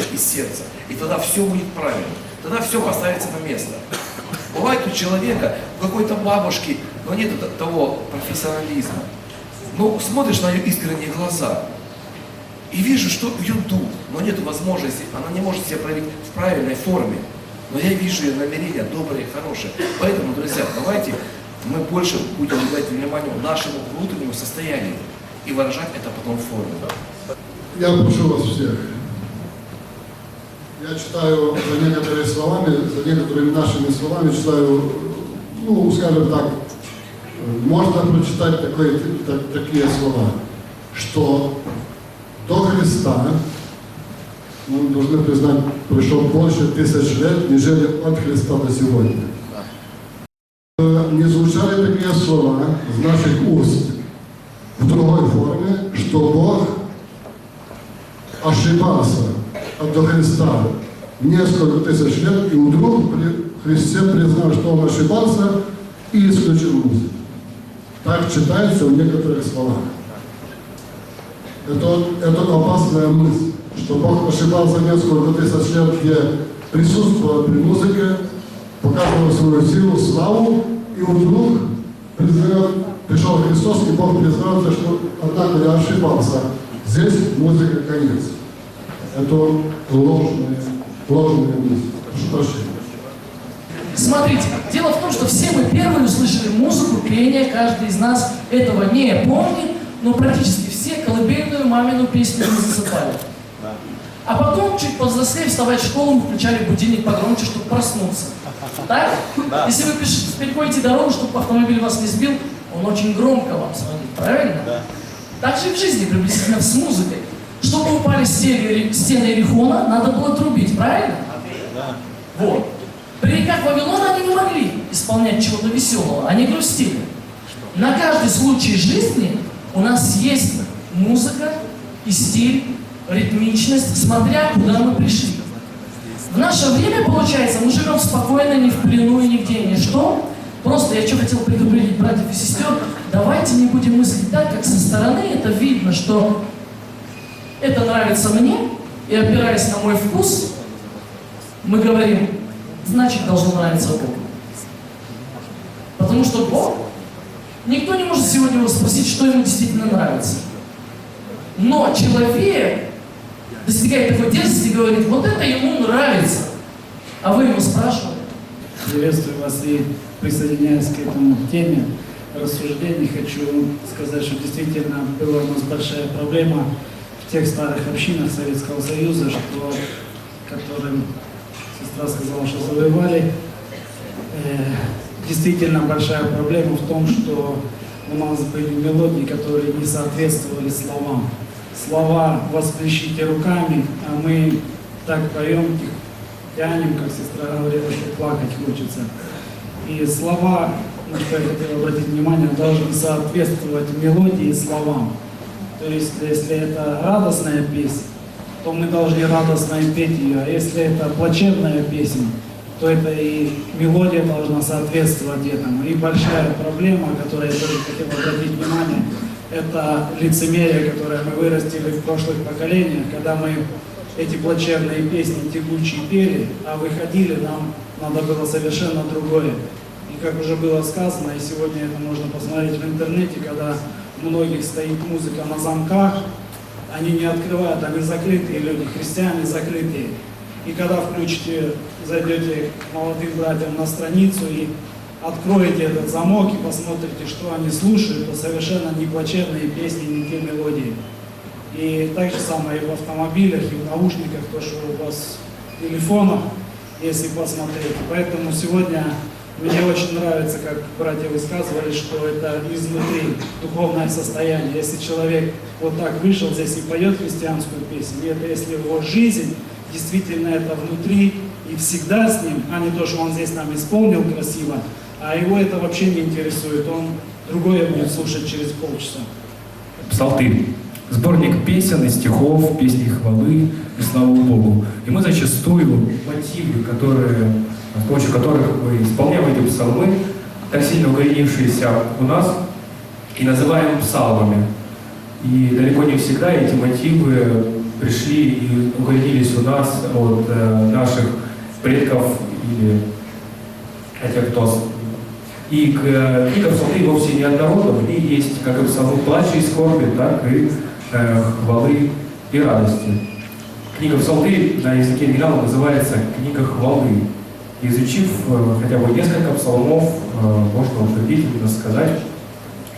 исходящее из сердца. И тогда все будет правильно. Тогда все поставится на место. Бывает у человека, у какой-то бабушки, но нет того профессионализма. Но смотришь на ее искренние глаза, и вижу, что ее дух, но нет возможности, она не может себя проявить в правильной форме. Но я вижу ее намерения добрые, хорошие. Поэтому, друзья, давайте мы больше будем уделять внимание нашему внутреннему состоянию и выражать это потом в форме. Я прошу вас всех. Я читаю за некоторыми словами, за некоторыми нашими словами читаю, ну, скажем так, можно прочитать такое, так, такие слова, что до Христа, мы должны признать, прошло больше тысяч лет, нежели от Христа до сегодня. Не звучали такие слова из наших уст в другой форме, что Бог ошибался от до Христа несколько тысяч лет, и вдруг при Христе признал, что он ошибался, и исключил музыку. Так читается в некоторых словах. Это, это опасная мысль, что Бог ошибался несколько тысяч лет, где присутствовал при музыке, показывал свою силу, славу, и вдруг признает, пришел Христос, и Бог признается, что однако я ошибался. Здесь музыка конец. Это ложная, ложная мысль. Прошу прощения. Смотрите, дело в том, что все мы первые услышали музыку, пение, каждый из нас этого не помнит, но практически все колыбельную мамину песню не засыпали. А потом, чуть повзрослее, вставать в школу, мы включали будильник погромче, чтобы проснуться. Так? Да. Если вы пиш- переходите дорогу, чтобы автомобиль вас не сбил, он очень громко вам звонит, правильно? Да. Так же и в жизни приблизительно с музыкой. Чтобы упали стены, стены Ерихона, надо было трубить, правильно? Да. Вот. При реках Вавилона они не могли исполнять чего-то веселого, они грустили. На каждый случай жизни у нас есть музыка и стиль, ритмичность, смотря куда мы пришли. В наше время, получается, мы живем спокойно, не в плену и нигде, ничто. Просто я что хотел предупредить братьев и сестер, давайте не будем мыслить так, как со стороны это видно, что это нравится мне, и опираясь на мой вкус, мы говорим, значит должно нравиться Богу. Потому что Бог, никто не может сегодня его спросить, что ему действительно нравится. Но человек достигает такой дерзости и говорит, вот это ему нравится. А вы его спрашивали. Приветствую вас и присоединяюсь к этому теме рассуждений. Хочу сказать, что действительно была у нас большая проблема тех старых общинах Советского Союза, что, которым сестра сказала, что завоевали. Э, действительно большая проблема в том, что у нас были мелодии, которые не соответствовали словам. Слова «восплещите руками», а мы так поем, тянем, как сестра говорила, что плакать хочется. И слова, на что я хотел обратить внимание, должны соответствовать мелодии и словам. То есть, если это радостная песня, то мы должны радостно петь ее. А если это плачевная песня, то это и мелодия должна соответствовать этому. И большая проблема, которой я тоже хотел обратить внимание, это лицемерие, которое мы вырастили в прошлых поколениях, когда мы эти плачевные песни тягучие пели, а выходили, нам надо было совершенно другое. И как уже было сказано, и сегодня это можно посмотреть в интернете, когда многих стоит музыка на замках, они не открывают, они закрытые люди, христиане закрытые. И когда включите, зайдете к молодым братьям на страницу и откроете этот замок и посмотрите, что они слушают, то совершенно не плачевные песни, не те мелодии. И так же самое и в автомобилях, и в наушниках, то, что у вас в телефонах, если посмотреть. Поэтому сегодня мне очень нравится, как братья высказывали, что это изнутри духовное состояние. Если человек вот так вышел здесь и поет христианскую песню, это если его жизнь, действительно это внутри и всегда с ним, а не то, что он здесь нам исполнил красиво, а его это вообще не интересует, он другое будет слушать через полчаса. Псалтырь. Сборник песен и стихов, песни хвалы и славы Богу. И мы зачастую мотивы, которые, с помощью которых мы исполняем эти псалмы, так сильно укоренившиеся у нас, и называем псалмами. И далеко не всегда эти мотивы пришли и укоренились у нас от э, наших предков или тех, кто... И к, э, книга псалмы вовсе не однородна, в ней есть как и псалмы плача и скорби, так и э, хвалы и радости. Книга псалмы на языке оригинала называется «Книга хвалы». Изучив э, хотя бы несколько псалмов, э, можно убедительно сказать,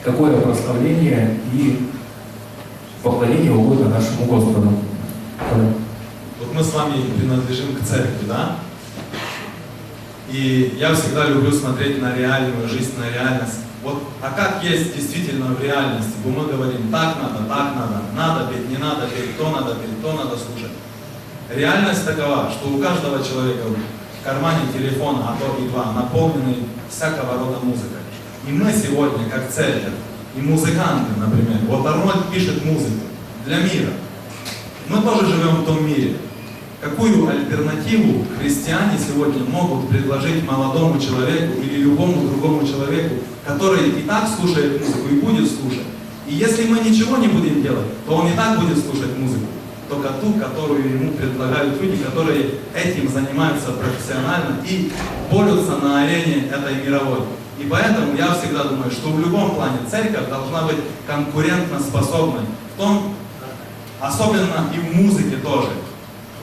какое прославление и поклонение угодно нашему Господу. Вот мы с вами принадлежим к церкви, да? И я всегда люблю смотреть на реальную жизнь, на реальность. Вот, а как есть действительно в реальности? Бо мы говорим, так надо, так надо, надо петь, не надо петь, то надо петь, то надо слушать. Реальность такова, что у каждого человека кармане телефон, а то и два, наполнены всякого рода музыкой. И мы сегодня, как церковь, и музыканты, например, вот Арнольд пишет музыку для мира. Мы тоже живем в том мире. Какую альтернативу христиане сегодня могут предложить молодому человеку или любому другому человеку, который и так слушает музыку и будет слушать? И если мы ничего не будем делать, то он и так будет слушать музыку. Только ту, которую ему предлагают люди, которые этим занимаются профессионально и борются на арене этой мировой. И поэтому я всегда думаю, что в любом плане церковь должна быть конкурентоспособной. В том, особенно и в музыке тоже.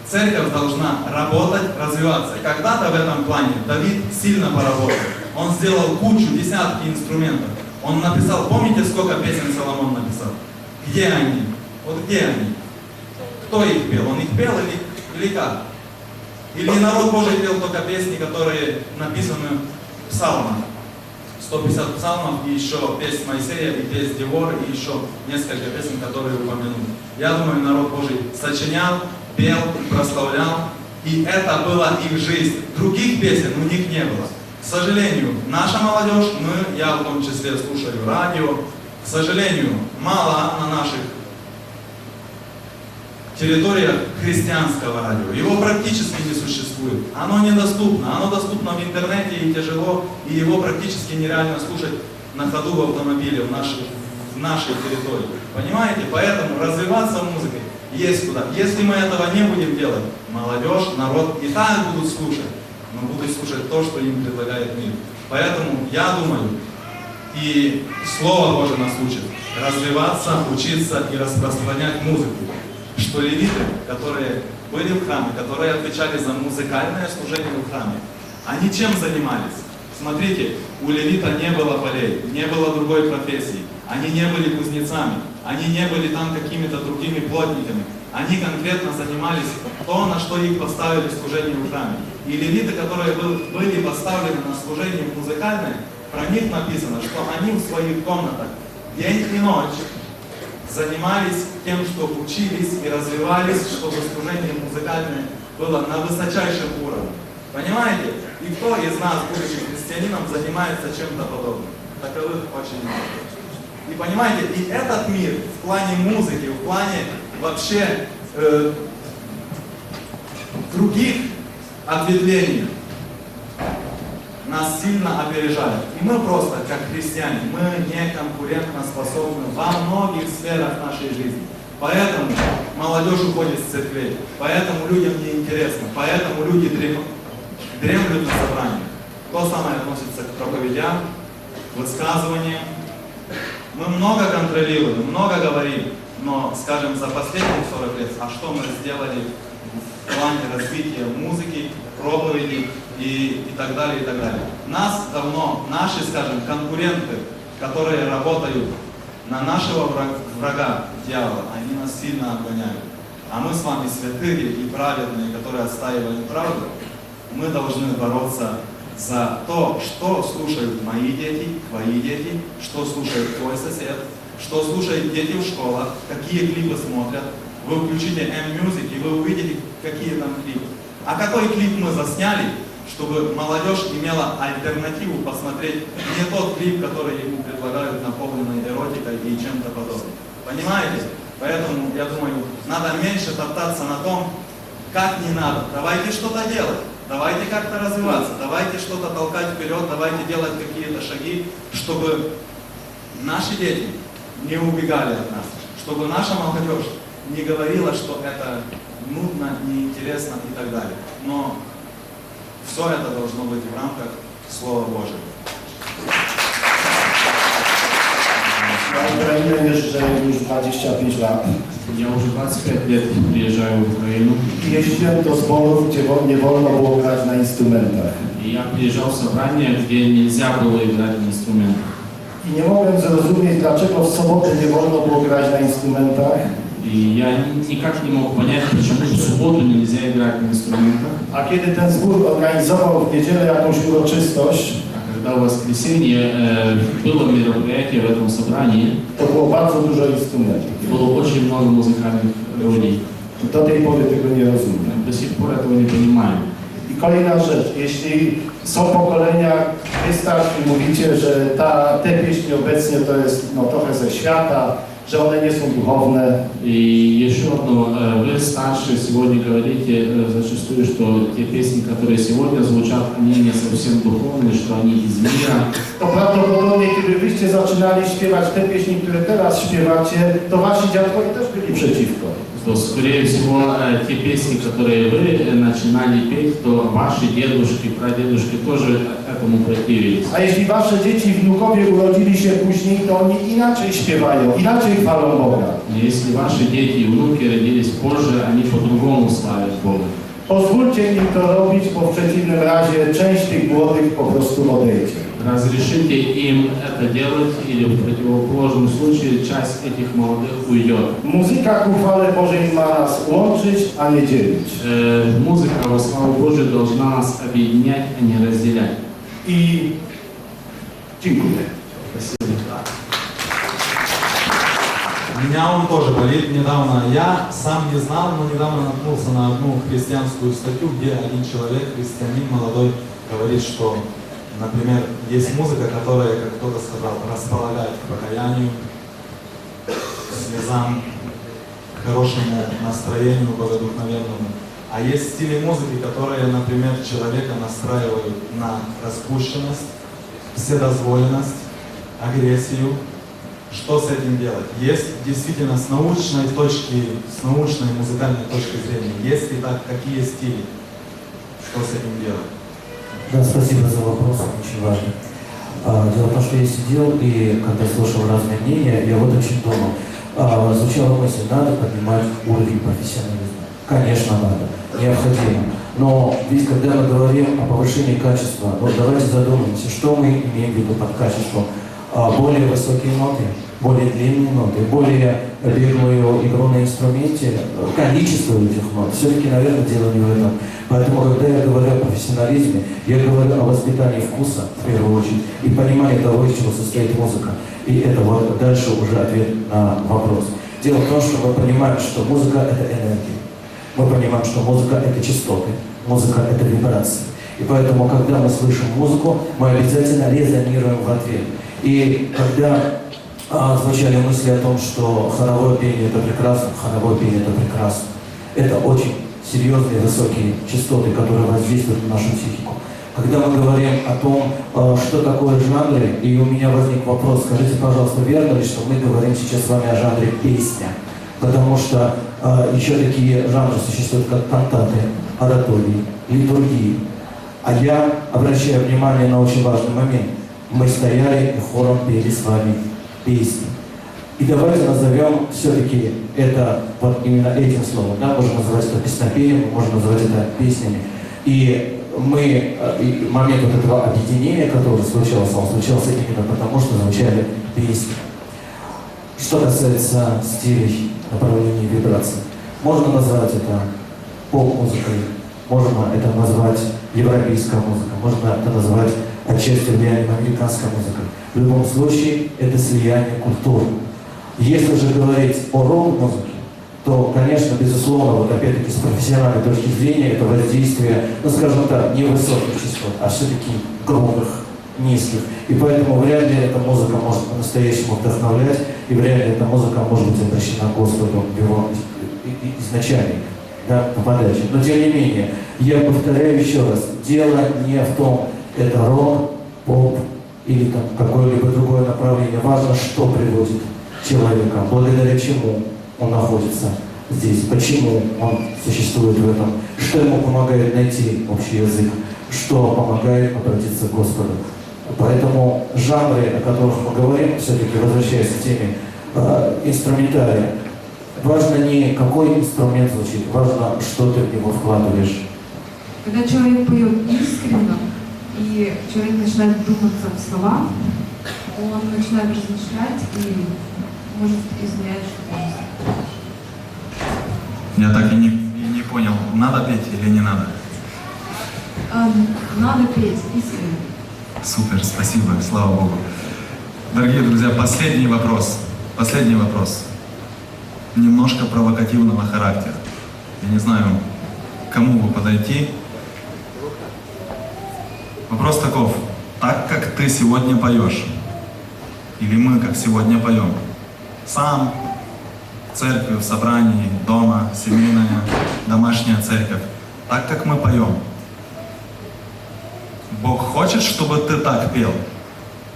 Церковь должна работать, развиваться. Когда-то в этом плане Давид сильно поработал. Он сделал кучу, десятки инструментов. Он написал, помните, сколько песен Соломон написал? Где они? Вот где они? Кто их пел? Он их пел или, или как? Или народ Божий пел только песни, которые написаны в псалмах? 150 псалмов и еще песнь Моисея и песнь Девора и еще несколько песен, которые упомянуты. Я думаю, народ Божий сочинял, пел, прославлял, и это была их жизнь. Других песен у них не было. К сожалению, наша молодежь, мы, я в том числе слушаю радио, к сожалению, мало на наших территориях христианского радио. Его практически не существует. Оно недоступно. Оно доступно в интернете и тяжело, и его практически нереально слушать на ходу в автомобиле в нашей, в нашей территории. Понимаете? Поэтому развиваться музыкой есть куда. Если мы этого не будем делать, молодежь, народ и так будут слушать, но будут слушать то, что им предлагает мир. Поэтому я думаю, и Слово Божие нас учит развиваться, учиться и распространять музыку. Что левиты, которые были в храме, которые отвечали за музыкальное служение в храме, они чем занимались? Смотрите, у левита не было полей, не было другой профессии. Они не были кузнецами, они не были там какими-то другими плотниками. Они конкретно занимались то, на что их поставили служение в храме. И левиты, которые был- были поставлены на служение музыкальное, про них написано, что они в своих комнатах день и ночь занимались тем, что учились и развивались, чтобы служение музыкальное было на высочайшем уровне. Понимаете? И кто из нас, будучи христианином, занимается чем-то подобным? Таковых очень мало. И понимаете, и этот мир в плане музыки, в плане вообще э, других ответвлений нас сильно опережает. И мы просто, как христиане, мы не конкурентно способны во многих сферах нашей жизни. Поэтому молодежь уходит с церквей, поэтому людям неинтересно, поэтому люди дрем- дремлют на собраниях. То самое относится к проповедям, высказываниям. Мы много контролируем, много говорим, но, скажем, за последние 40 лет, а что мы сделали в плане развития музыки, проповеди и, и так далее, и так далее. Нас давно, наши, скажем, конкуренты, которые работают на нашего враг- врага, дьявола, они нас сильно обгоняют. А мы с вами святые и праведные, которые отстаиваем правду, мы должны бороться за то, что слушают мои дети, твои дети, что слушает твой сосед, что слушают дети в школах, какие клипы смотрят. Вы включите M-Music и вы увидите, какие там клипы. А какой клип мы засняли, чтобы молодежь имела альтернативу посмотреть не тот клип, который ему предлагают наполненный эротикой и чем-то подобным. Понимаете? Поэтому, я думаю, надо меньше топтаться на том, как не надо. Давайте что-то делать. Давайте как-то развиваться. Давайте что-то толкать вперед. Давайте делать какие-то шаги, чтобы наши дети не убегали от нас. Чтобы наша молодежь не говорила, что это нудно, неинтересно и так далее. Но все это должно быть в рамках Слова Божьего. Ukrainę jeżdżę już 25 lat. Я уже 25 лет приезжаю в Украину, Jeździłem do zborów, gdzie wo- nie wolno było grać na instrumentach. и я приезжал в собрание, где нельзя было играть на инструментах. I nie mogłem zrozumieć, dlaczego w sobotę nie wolno było grać na instrumentach, И я ни- никак не мог понять, почему в субботу нельзя играть на инструментах, a kiedy ten zbór organizował w niedzielę jakąś uroczystość, а когда в воскресенье э, было мероприятие в этом собрании, to było bardzo dużo instrumentów. было очень много музыкальных людей. Do tej pory tego nie rozumiem. До сих пор этого не понимаю. I kolejna rzecz, jeśli są pokolenia, wy starsi mówicie, że ta, te pieśni obecnie to jest no, trochę ze świata, że one nie są duchowne, И еще одно, э, вы старшие сегодня говорите э, зачастую, что те песни, которые сегодня звучат, они не совсем духовные, что они из мира, to prawdopodobnie kiedy wyście zaczynali śpiewać te pieśni, które teraz śpiewacie, to wasi dziadkowie też byli przeciwko. то, скорее всего, э, те песни, которые вы э, начинали петь, то ваши дедушки, прадедушки тоже этому противились. A jeśli wasze dzieci, wnukowie urodzili się później, to oni inaczej śpiewają, inaczej chwalą Boga. Если ваши дети и внуки родились позже, они по-другому славят Бога. Pozwólcie im to robić, bo w przeciwnym razie część tych młodych po prostu odejdzie. Разрешите им это делать, или в противоположном случае часть этих молодых уйдет. Muzyka ku chwale Bożej ma nas łączyć, a nie dzielić. Э, музыка во славу Божию должна нас объединять, а не разделять. I dziękuję. Спасибо. Меня он тоже болит недавно. Я сам не знал, но недавно наткнулся на одну христианскую статью, где один человек, христианин молодой, говорит, что, например, есть музыка, которая, как кто-то сказал, располагает к покаянию, к слезам, к хорошему настроению богодухновенному. А есть стили музыки, которые, например, человека настраивают на распущенность, вседозволенность, агрессию, что с этим делать? Есть действительно с научной точки, с научной музыкальной точки зрения, есть ли так, какие стили? Что с этим делать? Да, спасибо за вопрос, очень важный. А, Дело в том, что я сидел и когда слушал разные мнения, я вот очень думал. А, Звучала мысль, надо поднимать уровень профессионализма. Конечно, надо, необходимо. Но ведь когда мы говорим о повышении качества, вот давайте задумаемся, что мы имеем в виду под качеством. А, Более высокие ноты, более длинные ноты, более беглую игру на инструменте, количество этих нот. Все-таки, наверное, дело не в этом. Поэтому, когда я говорю о профессионализме, я говорю о воспитании вкуса, в первую очередь, и понимании того, из чего состоит музыка. И это вот дальше уже ответ на вопрос. Дело в том, что мы понимаем, что музыка – это энергия. Мы понимаем, что музыка – это частоты, музыка – это вибрации. И поэтому, когда мы слышим музыку, мы обязательно резонируем в ответ. И когда звучали мысли о том, что хоровое пение – это прекрасно, хоровое пение – это прекрасно, это очень серьезные высокие частоты, которые воздействуют на нашу психику. Когда мы говорим о том, э, что такое жанры, и у меня возник вопрос, скажите, пожалуйста, верно ли, что мы говорим сейчас с вами о жанре песня? Потому что э, еще такие жанры существуют, как кантаты, оратории, литургии. А я обращаю внимание на очень важный момент. Мы стояли и хором пели с вами песни. И давайте назовем все-таки это вот именно этим словом. Да? Можем называть это песнопением, можно называть это песнями. И мы, э, и момент вот этого объединения, который случался, он случался именно потому, что звучали песни. Что касается стилей направления вибраций, можно назвать это поп-музыкой, можно это назвать европейская музыка, можно это назвать отчасти влиянием американской музыки. В любом случае, это слияние культур. Если же говорить о рок-музыке, то, конечно, безусловно, вот опять-таки с профессиональной точки зрения, это воздействие, ну, скажем так, не высоких частот, а все-таки грубых, низких. И поэтому вряд ли эта музыка может по-настоящему вдохновлять, и вряд ли эта музыка может быть обращена Господу в его изначальной да, по подаче. Но тем не менее, я повторяю еще раз, дело не в том, это рок, поп или там какое-либо другое направление. Важно, что приводит человека, благодаря чему он находится здесь, почему он существует в этом, что ему помогает найти общий язык, что помогает обратиться к Господу. Поэтому жанры, о которых мы говорим, все-таки возвращаясь к теме э, инструментария, важно не какой инструмент звучит, важно, что ты в него вкладываешь. Когда человек поет искренне, и человек начинает вдуматься в слова, он начинает размышлять и может изменять что-то. Я так и не, и не понял, надо петь или не надо. А, Надо петь искренне. Супер, спасибо, слава Богу. Дорогие друзья, последний вопрос. Последний вопрос. Немножко провокативного характера. Я не знаю, кому бы подойти. Вопрос таков. Так как ты сегодня поешь, или мы как сегодня поем, сам, в церкви, в собрании, дома, семейная, домашняя церковь, так как мы поем, Бог хочет, чтобы ты так пел.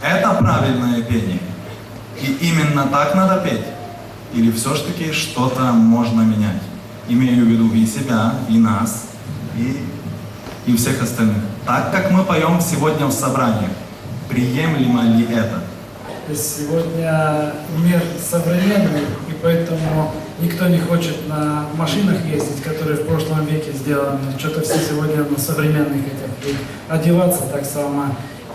Это правильное пение. И именно так надо петь. Или все-таки что-то можно менять. Имею в виду и себя, и нас, и, и всех остальных. Так как мы поем сегодня в собраниях, приемлемо ли это? То есть сегодня мир современный, и поэтому никто не хочет на машинах ездить, которые в прошлом веке сделаны. Что-то все сегодня на современных хотят. И одеваться так само,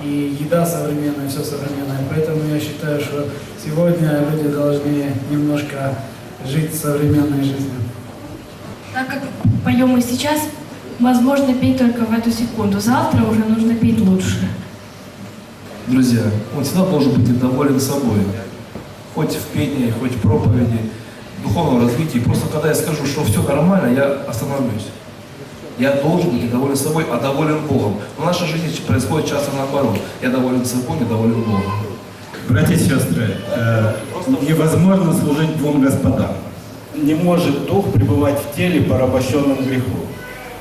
и еда современная, все современное. Поэтому я считаю, что сегодня люди должны немножко жить современной жизнью. Так как поем мы сейчас, возможно петь только в эту секунду. Завтра уже нужно петь лучше. Друзья, он всегда должен быть доволен собой. Хоть в пении, хоть в проповеди, в духовном развитии. Просто когда я скажу, что все нормально, я остановлюсь. Я должен быть доволен собой, а доволен Богом. Но в нашей жизни происходит часто наоборот. Я доволен собой, недоволен Богом. Братья и сестры, э, невозможно служить двум господам. Не может дух пребывать в теле, порабощенном греху.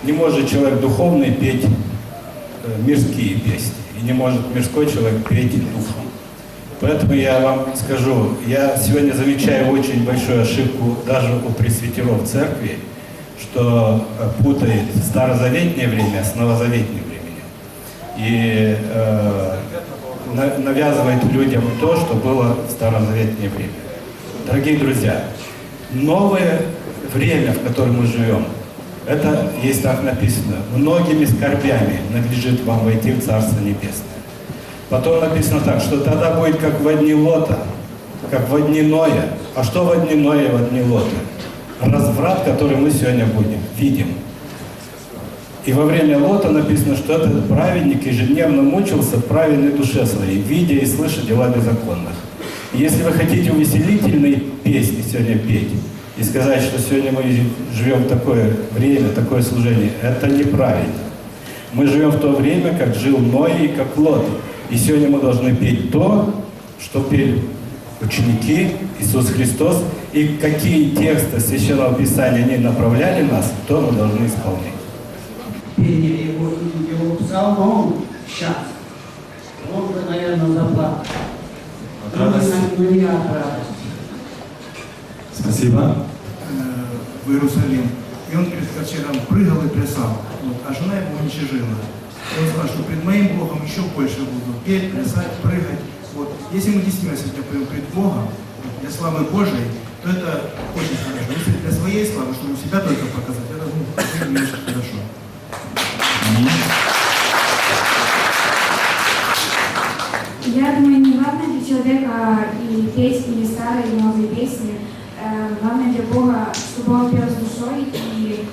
Не может человек духовный петь э, мирские песни. И не может мирской человек петь духом. Поэтому я вам скажу, я сегодня замечаю очень большую ошибку даже у пресвитеров церкви, что э, путает старозаветнее время с новозаветним временем. И э, на- навязывает людям то, что было в старозаветнее время. Дорогие друзья, новое время, в котором мы живем, это есть так написано. Многими скорбями надлежит вам войти в Царство Небесное. Потом написано так, что тогда будет как в одни Лота, как в дни Ноя. А что в дни Ноя и в дни Лота? Разврат, который мы сегодня будем, видим. И во время Лота написано, что этот праведник ежедневно мучился в праведной душе своей, видя и слыша дела беззаконных. Если вы хотите увеселительные песни сегодня петь, и сказать, что сегодня мы живем в такое время, такое служение, это неправильно. Мы живем в то время, как жил Ной и как Лот. И сегодня мы должны петь то, что пели ученики, Иисус Христос, и какие тексты Священного Писания они направляли нас, то мы должны исполнять. пение его, его псалмом сейчас. Он бы, наверное, заплакал. От радости. Ну, не от радости. Спасибо. в Иерусалим. И он перед ковчегом прыгал и плясал, вот, а жена его уничижила. И он сказал, что пред моим Богом еще больше буду петь, плясать, прыгать. Вот. Если мы действительно сегодня поем пред Богом, для славы Божией, то это очень хорошо. Если для своей славы, чтобы себя только показать, это ну, не меньше хорошо. Я думаю, не важно для человека и петь или старые, или новые песни. Э, Главное для Бога, чтобы он пел с душой, и,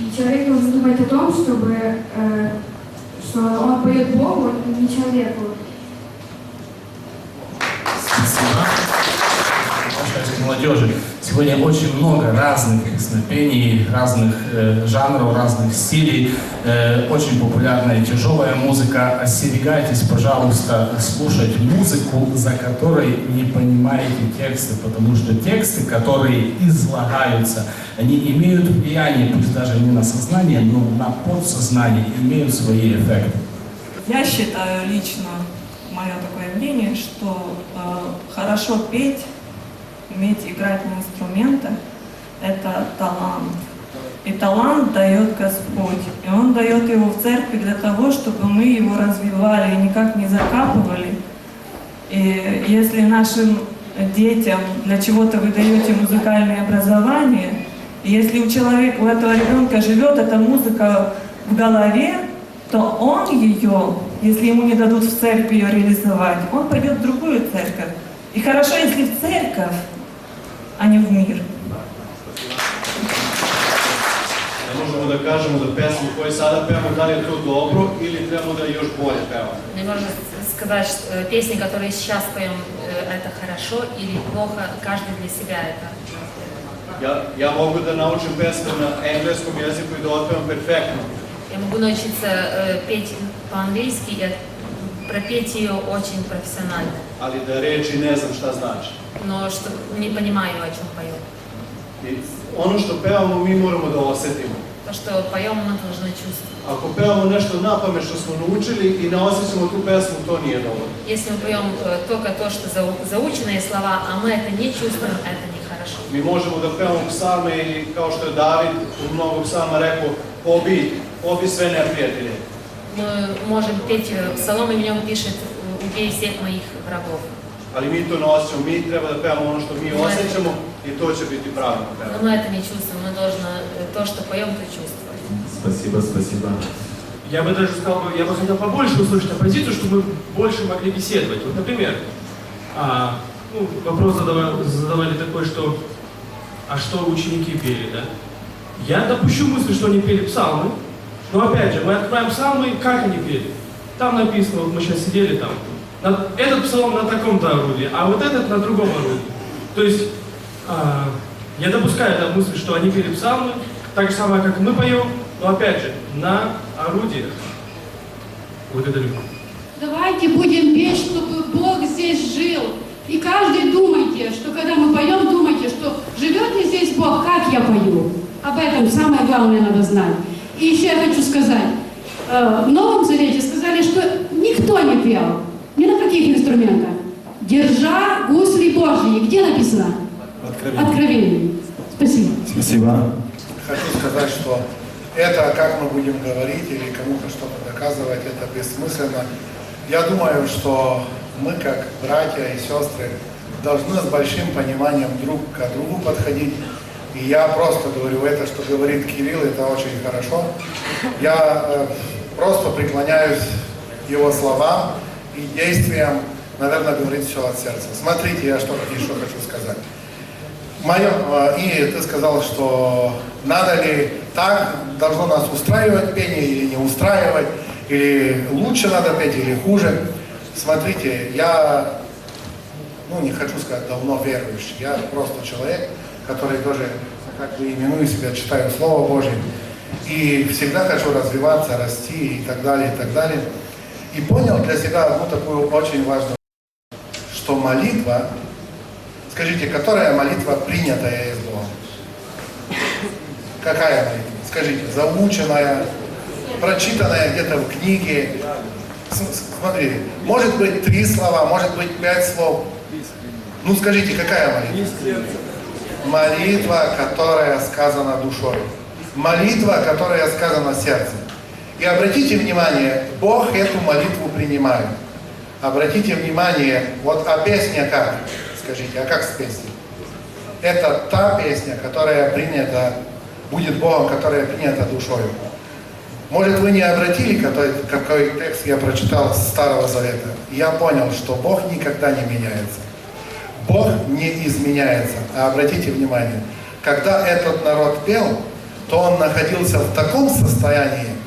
и человек должен думать о том, чтобы, э, что он поет Богу, а не человеку. Молодежи. Сегодня очень много разных песнопений, разных э, жанров, разных стилей. Э, очень популярная тяжелая музыка. Остерегайтесь, пожалуйста, слушать музыку, за которой не понимаете тексты, потому что тексты, которые излагаются, они имеют влияние, пусть даже не на сознание, но на подсознание, имеют свои эффекты. Я считаю лично, мое такое мнение, что э, хорошо петь, уметь играть на инструментах, это талант. И талант дает Господь. И Он дает его в церкви для того, чтобы мы его развивали и никак не закапывали. И если нашим детям для чего-то вы даете музыкальное образование, если у человека, у этого ребенка живет эта музыка в голове, то он ее, если ему не дадут в церкви ее реализовать, он пойдет в другую церковь. И хорошо, если в церковь, а не в мир. Ne možemo da kažemo da pesmu koju sada pevamo da li je to dobro ili trebamo da još bolje pevamo. Не можно сказать, что э, песни, которые сейчас поем, э, это хорошо или плохо, каждый для себя это. Ja, ja mogu da naučim pesmu na engleskom jeziku i da otpevam perfektno, Я могу научиться э, петь по-английски и пропеть ее очень профессионально, ali da reči ne znam šta znači. Но что не понимаю, о чем пою. I ono što pevamo mi moramo da osetimo. То, что поем, мы должны чувствовать. Ako pevamo nešto na pamet što smo naučili i ne osjećamo tu pesmu, to nije dobro. Если мы поем э, только то, что зау- заученные слова, а мы это не чувствуем, это нехорошо. Mi možemo da pevamo psalme i kao što je David u mnogo psalma rekao, pobi, pobi sve neprijatelje. Мы можем петь э, псалом, и в нем пишет э, «Убей всех моих врагов». Ali mi to ne osjećamo, mi treba da pevamo ono što mi osjećamo i to će biti pravilno Но pevamo. мы это не чувствуем, мы должны то, что поем, то чувствовать. Спасибо, спасибо. Я бы даже сказал, я бы хотел побольше услышать оппозицию, чтобы мы больше могли беседовать. Вот, например, а, ну, вопрос задавали, задавали такой, что а что ученики пели, да? Я допущу мысль, что они пели псалмы, но опять же, мы откроем псалмы, как они пели. Там написано, вот мы сейчас сидели там, этот псалом на таком-то орудии, а вот этот на другом орудии. То есть а, я допускаю да, мысль, что они пели псалмы, так же самое, как мы поем, но опять же, на орудиях. Благодарю. Давайте будем петь, чтобы Бог здесь жил. И каждый думайте, что когда мы поем, думайте, что живет ли здесь Бог, как я пою. Об этом самое главное надо знать. И еще я хочу сказать. э, В Новом Завете сказали, что никто не пел. Ни на каких инструментах. Держа гусли Божьи. Где написано? Откровение. Спасибо. Спасибо. Хочу сказать, что это, как мы будем говорить или кому-то что-то доказывать, это бессмысленно. Я думаю, что мы, как братья и сестры, должны с большим пониманием друг к другу подходить. И я просто говорю, это, что говорит Кирилл, это очень хорошо. Я э, просто преклоняюсь его словам и действиям, наверное, говорит все от сердца. Смотрите, я что еще хочу сказать. Мое, э, и ты сказал, что надо ли так, должно нас устраивать пение или не устраивать, или лучше надо петь, или хуже. Смотрите, я, ну не хочу сказать давно верующий, я просто человек, который тоже, как бы именую себя, читаю Слово Божье, и всегда хочу развиваться, расти и так далее, и так далее. И понял для себя одну такую очень важную, что молитва, скажите, которая молитва принятая из Бога? Какая молитва? Скажите, заученная, прочитанная где-то в книге. Смотри, может быть три слова, может быть пять слов. Ну скажите, какая молитва? Молитва, которая сказана душой. Молитва, которая сказана сердцем. И обратите внимание, Бог эту молитву принимает. Обратите внимание, вот а песня как? Скажите, а как с песней? Это та песня, которая принята, будет Богом, которая принята душой. Может, вы не обратили, какой, какой текст я прочитал с Старого Завета? Я понял, что Бог никогда не меняется. Бог не изменяется. А обратите внимание, когда этот народ пел, то он находился в таком состоянии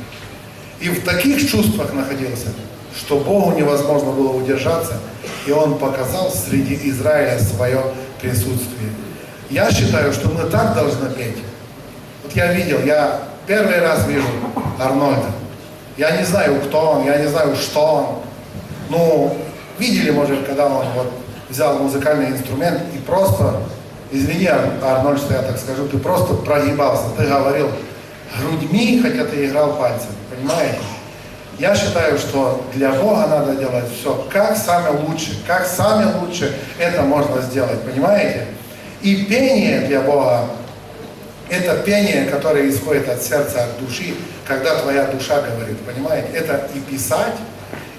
и в таких чувствах находился, что Богу невозможно было удержаться, и Он показал среди Израиля свое присутствие. Я считаю, что мы так должны петь. Вот я видел, я первый раз вижу Арнольда. Я не знаю, кто он, я не знаю, что он. Ну, видели, может, когда он вот взял музыкальный инструмент и просто, извини, Ар- Арнольд, что я так скажу, ты просто прогибался, ты говорил грудьми, хотя ты играл пальцами, понимаете? Я считаю, что для Бога надо делать все как самое лучше, как самое лучше это можно сделать, понимаете? И пение для Бога Это пение, которое исходит от сердца, от души, когда твоя душа говорит, понимаете? Это и писать,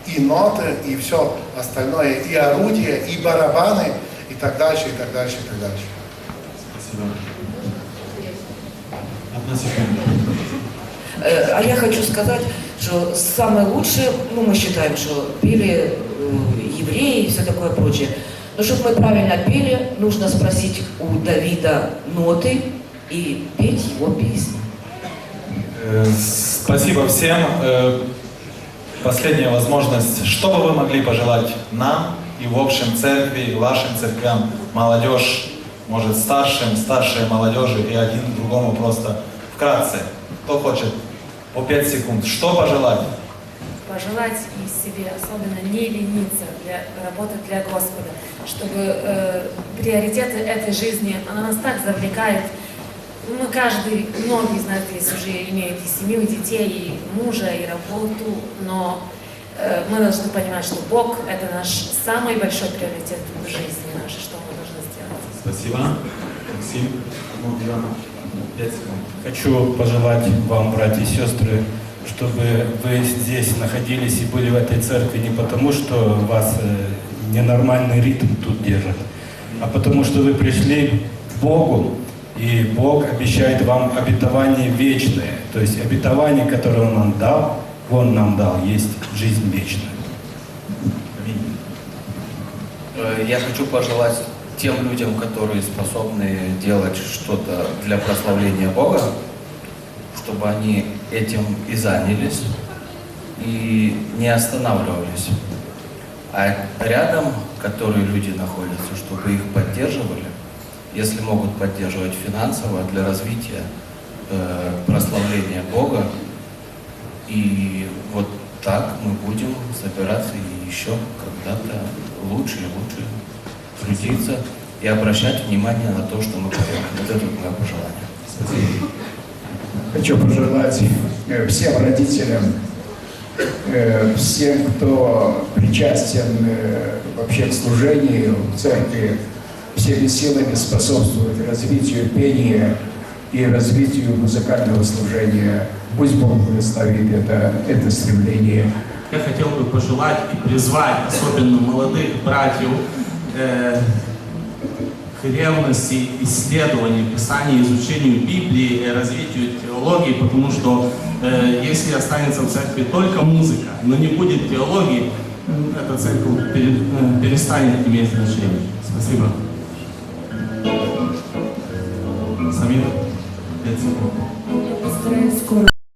и ноты, и все остальное, и орудия, и барабаны, и так дальше, и так дальше, и так дальше. Спасибо. Одна секунда. Э, А я хочу сказать, что самое лучшее, ну мы считаем, что пели э, евреи и все такое прочее. Но чтобы мы правильно пели, нужно спросить у Давида ноты и петь его песни. Э, Спасибо всем. Последняя возможность. Что бы вы могли пожелать нам и в общем церкви, вашим церквям, молодежь, может старшим, старшей молодежи и один другому просто вкратце. Кто хочет? По 5 секунд. Что пожелать? пожелать и себе особенно не лениться, для, работать для Господа, чтобы э, приоритеты этой жизни, она нас так завлекает. Мы каждый, многие из нас здесь уже имеют и семью, и детей, и мужа, и работу, но э, мы должны понимать, что Бог — это наш самый большой приоритет в жизни нашей, что мы должны сделать. Спасибо. Максим. Ну, Диана. 5 секунд. Хочу пожелать вам, братья и сестры, чтобы вы здесь находились и были в этой церкви не потому, что вас э, ненормальный ритм тут держит, а потому что вы пришли к Богу, и Бог обещает вам обетование вечное. То есть обетование, которое Он нам дал, Он нам дал, есть жизнь вечная. Э, Я хочу пожелать тем людям, которые способны делать что-то для прославления Бога, чтобы они этим и занялись, и не останавливались. А рядом, которые люди находятся, чтобы их поддерживали, если могут поддерживать финансово для развития э, прославления Бога. И вот так мы будем собираться еще когда-то лучше и лучше трудиться и обращать внимание на то, что мы поем. Вот это вот мое пожелание. Хочу пожелать э, всем родителям, э, всем, кто причастен э, вообще к служению в церкви, всеми силами способствовать развитию пения и развитию музыкального служения. Пусть Бог благословит это, это стремление. Я хотел бы пожелать и призвать особенно молодых братьев э, к ревности исследованию Писания, изучению Библии, э, развитию теологии, потому что э, если останется в церкви только музыка, но не будет теологии, эта церковь э, перестанет иметь значение. Спасибо. Самир, пять секунд. Я постараюсь скоро.